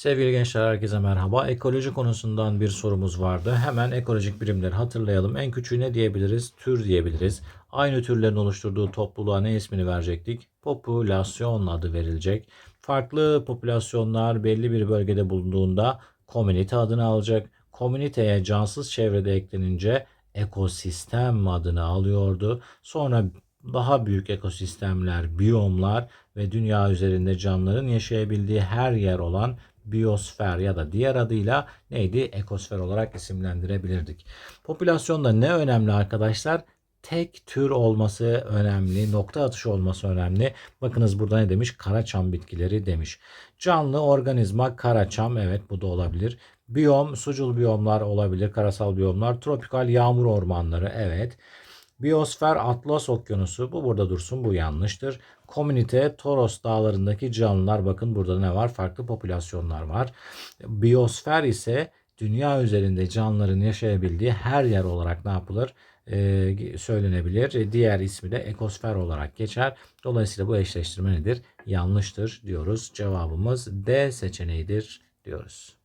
Sevgili gençler herkese merhaba. Ekoloji konusundan bir sorumuz vardı. Hemen ekolojik birimleri hatırlayalım. En küçüğü ne diyebiliriz? Tür diyebiliriz. Aynı türlerin oluşturduğu topluluğa ne ismini verecektik? Popülasyon adı verilecek. Farklı popülasyonlar belli bir bölgede bulunduğunda komünite adını alacak. Komüniteye cansız çevrede eklenince ekosistem adını alıyordu. Sonra daha büyük ekosistemler, biyomlar ve dünya üzerinde canlıların yaşayabildiği her yer olan biyosfer ya da diğer adıyla neydi? Ekosfer olarak isimlendirebilirdik. Popülasyonda ne önemli arkadaşlar? Tek tür olması önemli, nokta atışı olması önemli. Bakınız burada ne demiş? Karaçam bitkileri demiş. Canlı organizma karaçam evet bu da olabilir. Biyom, sucul biyomlar olabilir, karasal biyomlar, tropikal yağmur ormanları evet. Biyosfer Atlas Okyanusu bu burada dursun bu yanlıştır. Komünite Toros dağlarındaki canlılar bakın burada ne var? Farklı popülasyonlar var. Biyosfer ise dünya üzerinde canlıların yaşayabildiği her yer olarak ne yapılır? Ee, söylenebilir. Diğer ismi de ekosfer olarak geçer. Dolayısıyla bu eşleştirme nedir? Yanlıştır diyoruz. Cevabımız D seçeneğidir diyoruz.